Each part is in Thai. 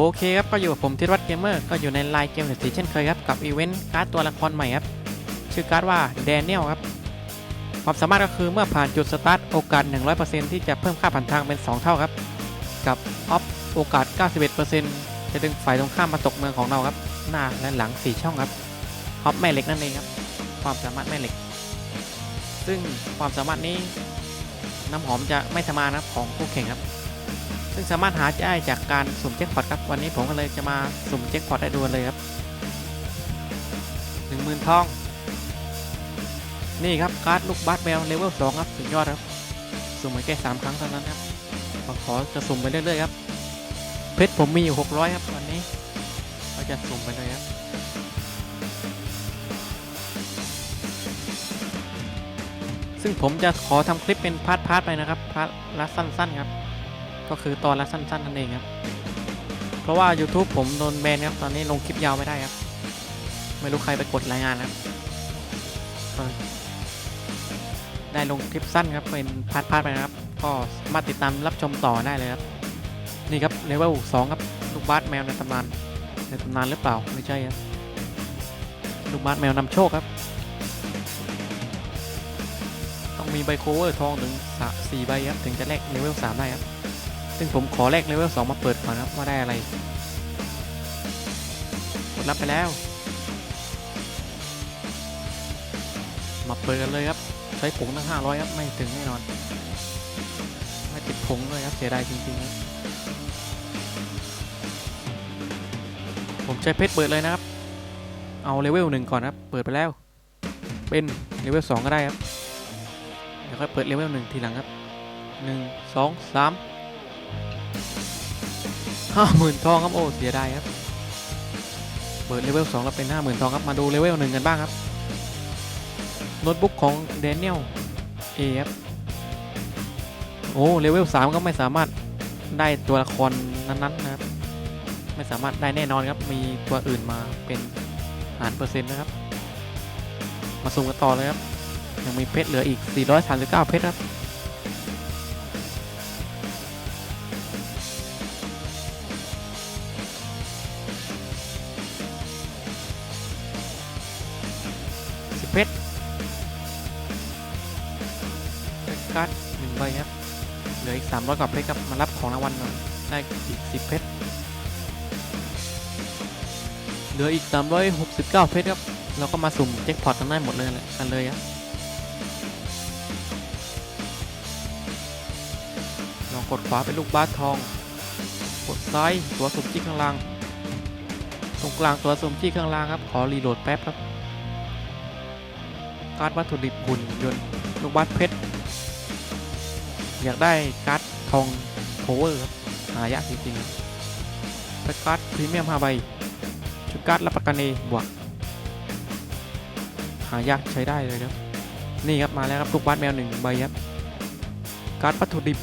โอเคครับก็อยู่กับผมทิศวัฒน์เกมเมอร์ก็อยู่ในไลน์เกมเดสีเช่นเคยครับกับอีเวนต์การ์ดตัวละครใหม่ครับชื่อการ์ดว่าแดเนียลครับความสามารถก็คือเมื่อผ่านจุดสตาร์ทโอกาส 100%ที่จะเพิ่มค่าผ่านทางเป็น 2 เท่าครับ กับออฟโอกาส 91%จะดึงฝ่ายตรงข้ามมาตกเมืองของเราครับ หน้าและหลัง 4 ช่องครับออฟแม่เหล็กนั่นเองครับ ความสามารถแม่เหล็ก ซึ่งความสามารถนี้น้ำหอมจะไม่สมานครับของคู่แข่งครับ ซึ่งสามารถหาได้จากการสุ่มแจ็คพอตครับ วันนี้ผมก็เลยจะมาสุ่มแจ็คพอตได้ดูเลยครับหนึ่งหมื่นทอง นี่ครับการ์ดลูกบาสแมวเลเวลสองครับสุดยอดครับ สุ่มไปแค่สามครั้งเท่านั้นครับขอจะสุ่มไปเรื่อยๆครับ เพชรผมมีอยู่หกร้อยครับวันนี้ก็จะสุ่มไปเลยครับซึ่งผมจะขอทำคลิปเป็นพาร์ทๆไปนะครับพาร์ทละสั้นๆครับ ก็คือตอนละสั้นๆนั่นเองครับ เพราะว่า YouTube ผมโดนแบนครับ ตอนนี้ลงคลิปยาวไม่ได้ครับ ไม่รู้ใครไปกดรายงานครับได้ลงคลิปสั้นครับเป็นพาร์ทๆไปนะครับ ก็สามารถติดตามรับชมต่อได้เลยครับ นี่ครับเลเวลสองครับลูกบาสแมวในตำนานในตำนานหรือเปล่าไม่ใช่ครับลูกบาสแมวนำโชคครับ ต้องมีใบโคเวอร์ทองถึงสี่ใบครับถึงจะแลกเลเวลสามได้ครับ ซึ่งผมขอแลกเลเวล2มาเปิดก่อนครับว่าได้อะไรกดรับไปแล้ว มาเปิดกันเลยครับ ใช้ผงตั้ง500ครับ ไม่ถึงแน่นอน ไม่ติดผงเลยครับ เสียดายจริงๆครับผมใช้เพชรเปิดเลยนะครับ เอาเลเวลหนึ่งก่อนครับ เปิดไปแล้ว เป็นเลเวล2ก็ได้ครับ เดี๋ยวค่อยเปิดเลเวลหนึ่งทีหลังครับหนึ่งสองสาม ห้าหมื่นทองครับโอ้เสียดายครับเปิดเลเวลสองแล้วเป็นห้าหมื่นทองครับมาดูเลเวลหนึ่งกันบ้างครับโน้ตบุ๊กของเดน i e l เอครับโอ้เลเวลสามก็ไม่สามารถได้ตัวละครนั้นๆนะครับ ไม่สามารถได้แน่นอนครับมีตัวอื่นมาเป็นหารเปอร์เซ็นต์นะครับ มาสุ่มกันต่อเลยครับยังมีเพชรเหลืออีก 439 เพชรครับ เพชรเพชรการ์ดหนึ่งใบครับ เหลืออีกสามร้อยกว่าเพชรครับ มารับของรางวัลก่อยได้อีกสิบเพชร เหลืออีกสามร้อยหกสิบเก้าเพชรครับ เราก็มาสุ่มแจ็คพอตกันได้หมดเลยแหละกันเลยครับลองกดขวาเป็นลูกบาสทอง กดซ้ายตัวสุ่มที่ข้างล่าง ตรงกลางตัวสุ่มที่ข้างล่างครับ ขอรีโหลดแป๊บครับ การ์ดวัตถุดิบหุ่นยนต์ลูกบาสเพชร อยากได้การ์ดทองโพเวอร์ครับหายากจริงๆเป็นการ์ดพรีเมียม5ใบชุดการ์ดรับประกันเอบวกหายากใช้ได้เลยครับ นี่ครับมาแล้วครับลูกบาสแมวหนึ่งใบครับ การ์ดวัตถุดิบ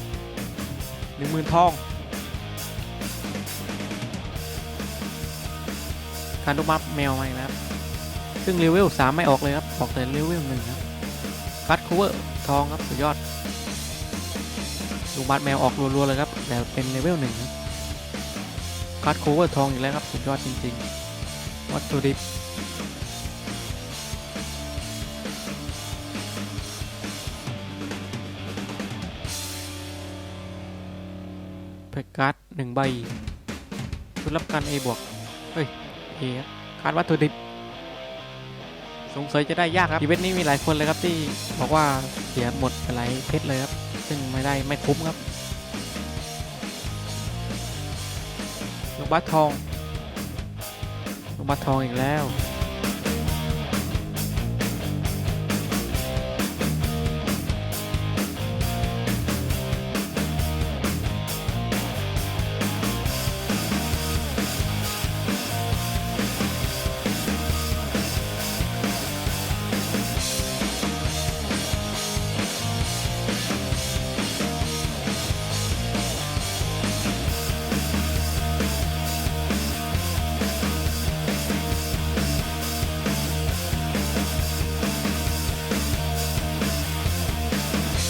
หนึ่งหมื่นทอง การลูกบาสแมวมาอีกแล้วครับ ซึ่งเลเวล3ไม่ออกเลยครับ ออกแต่เลเวลหนึ่งครับคัดคูเวอร์ทองครับสุดยอดลูกบาสแมวออกรัวๆเลยครับ แต่เป็นเลเวลหนึ่งครับคัดคูเวอร์ทองอีกแล้วครับ สุดยอดจริงๆ วัตถุดิบเพกการ์ดหนึ่งใบชุดรับการ A บวก เฮ้ย A ครับการ์ดวัตถุดิบ สงสัยจะได้ยากครับอีเวนต์นี้มีหลายคนเลยครับที่บอกว่าเสียหมดไปหลายเพชรเลยครับ ซึ่งไม่ได้ไม่คุ้มครับลูกบัสทองลูกบัสทองอีกแล้ว